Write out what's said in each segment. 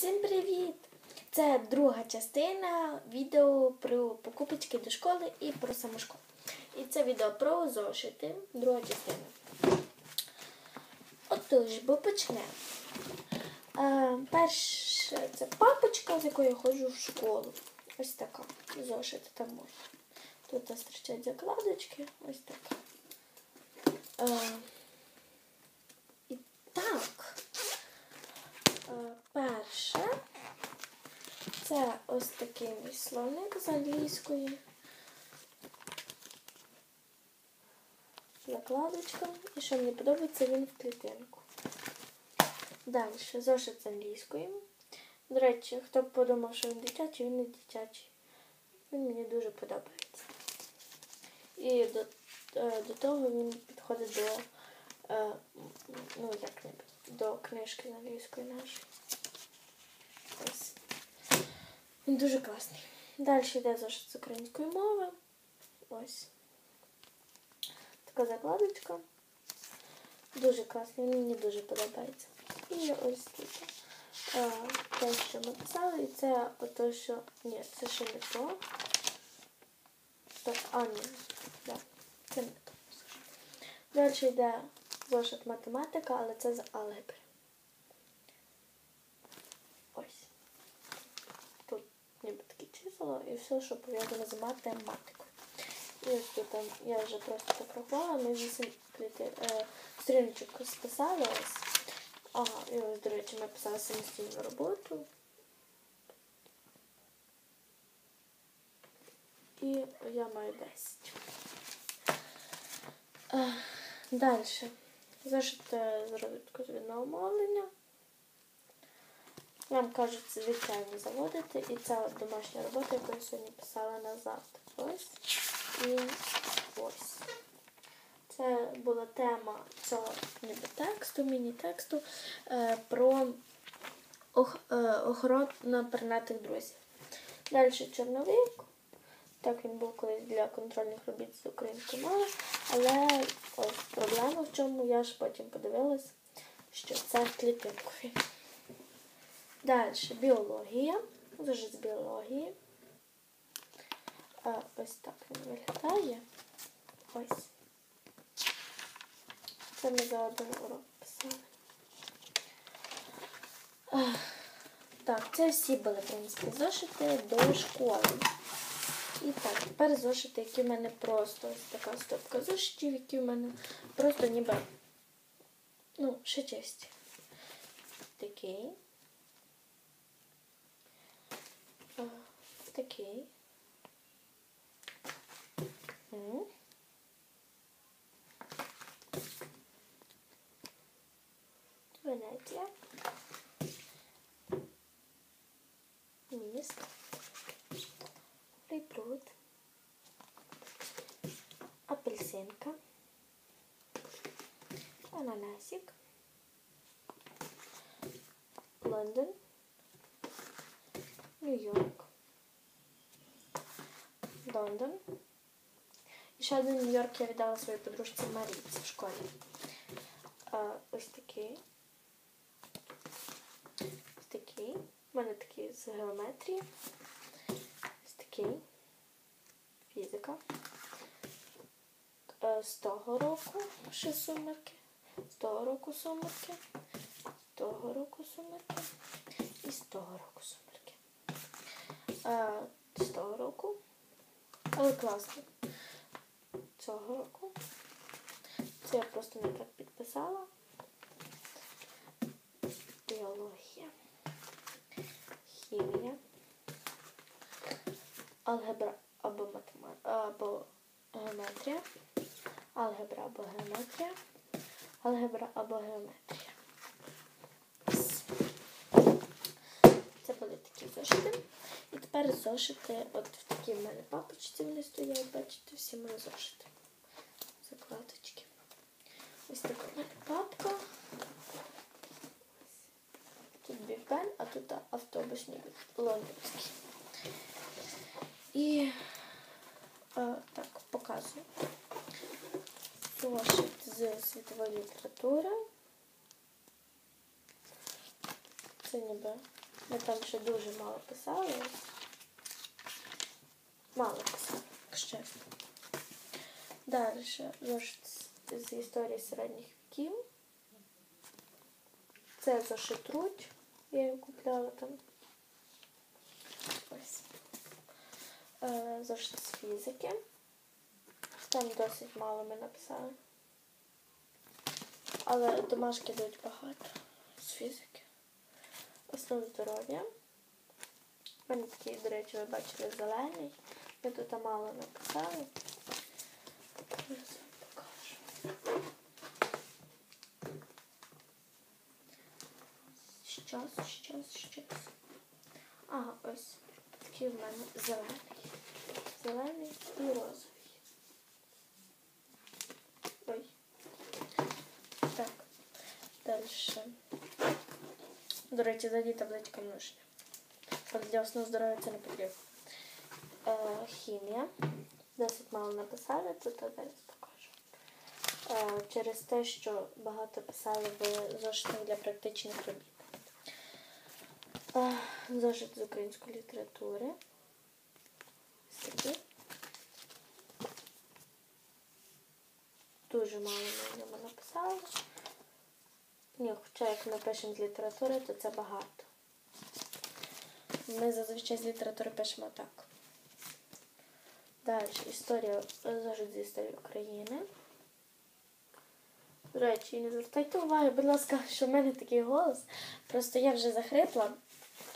Всім привіт! Це друга частина відео про покупочки до школи і про саму школу. І це відео про зошити, друга частина. Отож, бо почнемо. Е, перше, це папочка, з якою я ходжу в школу. Ось така. Зошити там можна. Тут стирчать закладочки. Ось така. Е, і так. Е, Перше, це ось такий мій словник з англійської. Закладочка. І що мені подобається, він в клітинку. Далі, зошит з англійської. До речі, хто б подумав, що він дитячий, він не дитячий. Він мені дуже подобається. І до, е, до того він підходить до, е, ну, як до книжки англійської нашої. Ось. Він дуже класний. Далі йде зошит з української мови. Ось. Така закладочка. Дуже класний, мені дуже подобається. І ось тут. е, Те, що ми писали, і це ото, що... Ні, це ще не то. То, а, ні. Да. Це не то. Далі йде зошит математика, але це з алгебри. Ось. Тут ніби такі і все, що пов'язано з математикою. І ось тут там я вже просто попробувала, ми вісім кліти, е, списали ось. Ага, і ось, до речі, ми писали самостійну роботу. І я маю 10. Е, Далі. Зашити з розвитку мовлення. Нам кажуть, звичайно заводити. І це домашня робота, яку я сьогодні писала назад. Ось. І ось. Це була тема цього ніби тексту, міні-тексту е, про ох, е, охорону пернатих друзів. Далі чорновик. Так він був колись для контрольних робіт з української мови. Але ось проблема в чому, я ж потім подивилась, що це клітинкові. Далі біологія. Дуже з біології. А, ось так він виглядає. Ось. Це ми за один урок писали. Так, це всі були, в принципі, зошити до школи. І так, тепер зошити, які в мене просто ось така стопка зошитів, які в мене просто ніби, ну, ще чисті. Такий. Такий. М. Венеція. Міст. Припруд. Апельсинка. Ананасик. Лондон. Нью-Йорк. Лондон. І ще один Нью-Йорк я віддала своїй подружці Маріці в школі. А, ось такий. Ось такий. У мене такий з геометрії. Ось такий. Фізика. Е, З того року ще сумерки. З того року сумерки. З того року сумерки. І з того року сумерки. Е, З того року. Але класно. Цього року. Це я просто не так підписала. Біологія. Хімія. Алгебра або математика, або геометрія. Алгебра або геометрія. Алгебра або геометрія. Це були такі зошити. І тепер зошити, от в такій в мене папочці вони стоять, бачите, всі мої зошити. Закладочки. Ось така в мене папка. Тут бігбен, а тут автобусний лондонський. І е, так, показую. Зошит з світової літератури. Це ніби Ми там ще дуже мало писали. Мало писали, чесно. Далі зошит з- з історії середніх віків. Це зошит Руть. Я його купляла там. Ось. Е, Зошит з фізики. Там досить мало ми написали. Але домашки дають багато з фізики. Основ здоров'я. У мене такий, до речі, ви бачили зелений. Ми тут мало написали. Зараз покажу. Щас, щас, щас. Ага, ось. Такий в мене зелений. Зелений і розовий. Ой. Так. Далі. До речі, ззаді табличка множення. Але для основ здоров'я це не потрібно. Е, хімія. Досить мало написали, тут я зараз покажу. Е, через те, що багато писали в зошитах для практичних робіт. Е, зошит з української літератури. Ось. Дуже мало ми ньому написали. Ні, хоча як ми пишемо з літератури, то це багато. Ми зазвичай з літератури пишемо так. Далі історія зажит з історії України. До речі, не звертайте уваги, будь ласка, що в мене такий голос. Просто я вже захрипла,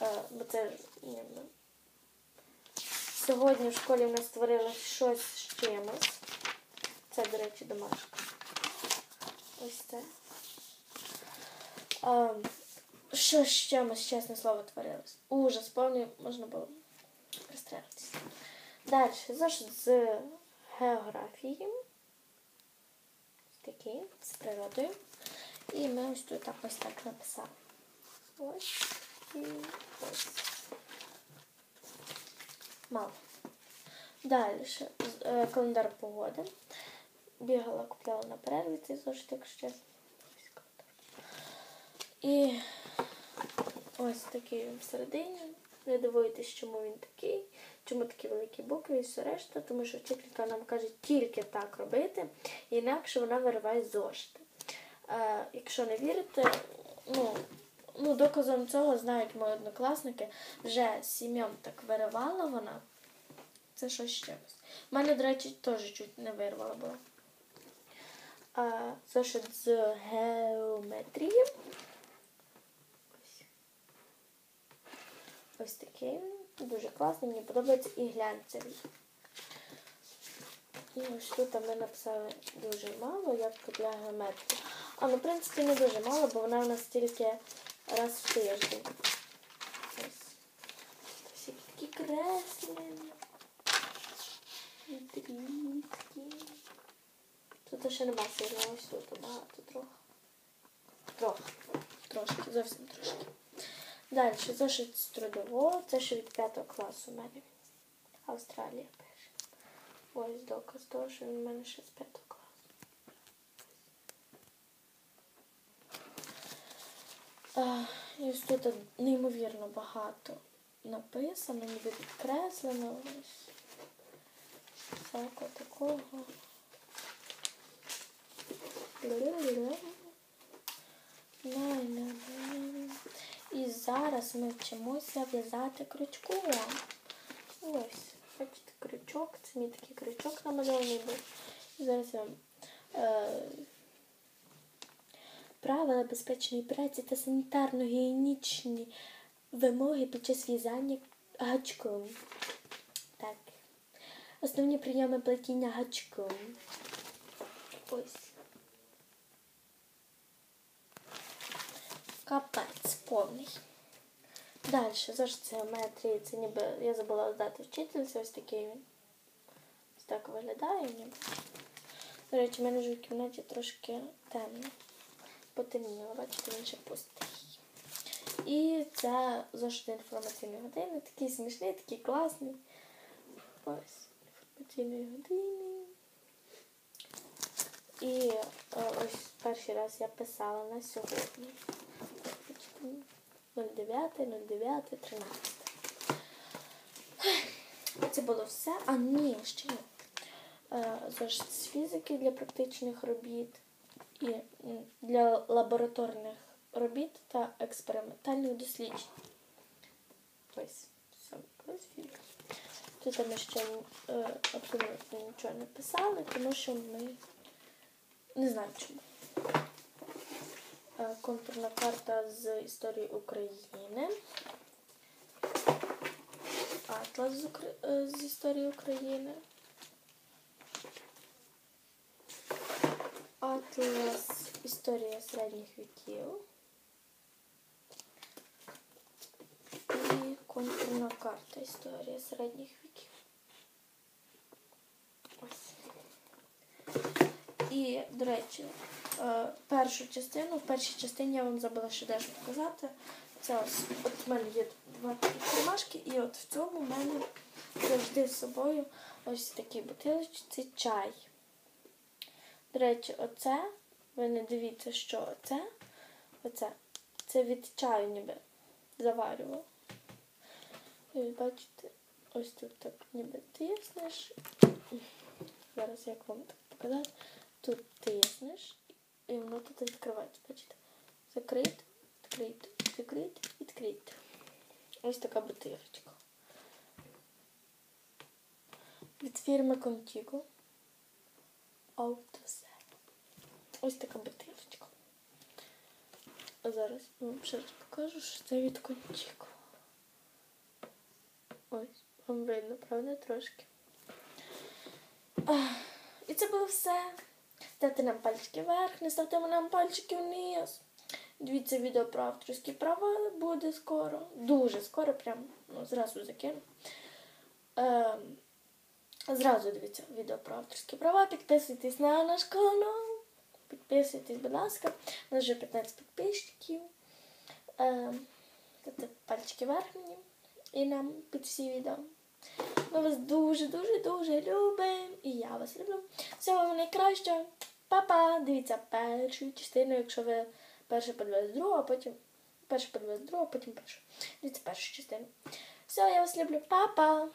е, бо це ну. сьогодні в школі нас створили щось з чимось. Це, до речі, домашка. Ось це. А, що з чимось, чесне слово, творилось. Ужас, повний, можна було пристрелитися. Далі, зошит з географії. Такий, з природою. І ми ось тут так ось так написали. Ось і ось. Мало. Далі е, календар погоди. Бігала, купляла на перерві цей зошит, якщо чесно. Ось. І ось такий він всередині. Не дивуйтесь, чому він такий, чому такі великі букви і все решта, тому що вчителька нам каже тільки так робити, інакше вона вириває зошити. Е, якщо не вірите, ну, ну, доказом цього знають мої однокласники, вже сім'ям так виривала вона. Це щось ще раз. У мене, до речі, теж чуть не вирвала була. А, зошит з геометрії. Ось такий. Дуже класний, мені подобається і глянцевий. І ось тут ми написали дуже мало, як для геометрії. А, ну, в принципі, не дуже мало, бо вона у нас тільки раз в тиждень. Ось. Які такі креслення. Інтрижки. Тут ще нема сильно, ось тут багато трохи. Трохи. Трошки, зовсім трошки. Далі, зошит з трудового, це ще від 5 класу у мене. Австралія пише. Ось доказ того, що він у мене ще з 5 класу. І ось тут неймовірно багато написано, ніби підкреслено. Ось. Всякого такого. І зараз ми вчимося в'язати крючком. Ось, бачите, крючок, це мій такий крючок намальований був. Зараз я вам е, правила безпечної праці та санітарно-гігієнічні вимоги під час в'язання гачком. Так. Основні прийоми плетіння гачком. Ось. Капець повний. Далі, зошит з геометрії, це ніби я забула здати вчительці, ось такий він. Ось так виглядає ніби. До речі, в мене вже в кімнаті трошки темно. Потемніло, бачите, він ще пустий. І це зошит інформаційної години. Такий смішний, такий класний. Ось інформаційної години. І е, ось перший раз я писала на сьогодні. 09, 09, 13. Це було все. А ні, ще ні. Е, Зошит з фізики для практичних робіт і для лабораторних робіт та експериментальних досліджень. Ось, саме ось фізика. Тут ми ще е, абсолютно нічого не писали, тому що ми не знаю чому. Е, Контурна карта з історії України. Атлас з, Укра- е, з історії України. Атлас історія середніх віків. І контурна карта історія середніх віків. Ось. І, до речі, е, першу частину, в першій частині я вам забула ще дещо показати. Це ось, от в мене є два такі кармашки, і от в цьому в мене завжди з собою ось такі бутилочці чай. До речі, оце, ви не дивіться, що оце, оце, це від чаю ніби заварював. І бачите, ось тут так ніби тиснеш. Зараз як вам так показати. Тут тиснеш, і воно тут відкривається. Бачите? Закрити, відкрити, закрити, відкрити. Ось така бутилочка. Від фірми Contigo. Autosep. Ось така бутилочка. А зараз я вам ще раз покажу, що це від Contigo. Ось, вам видно, правда, трошки. І це було все. Ставте нам пальчики вверх, не ставте нам пальчики вниз. Дивіться відео про авторські права буде скоро. Дуже скоро, прям ну, зразу закину. Ем, зразу дивіться відео про авторські права. Підписуйтесь на наш канал. Підписуйтесь, будь ласка. У нас вже 15 підписчиків. Ставте пальчики вверх мені і нам під всі відео. Ми вас дуже-дуже-дуже любимо. І я вас люблю. Всього вам найкраще. Па-па! Дивіться першу частину, якщо ви перше подивились другу, а потім перше подивились другу, а потім першу. Дивіться першу частину. Все, я вас люблю. Па-па!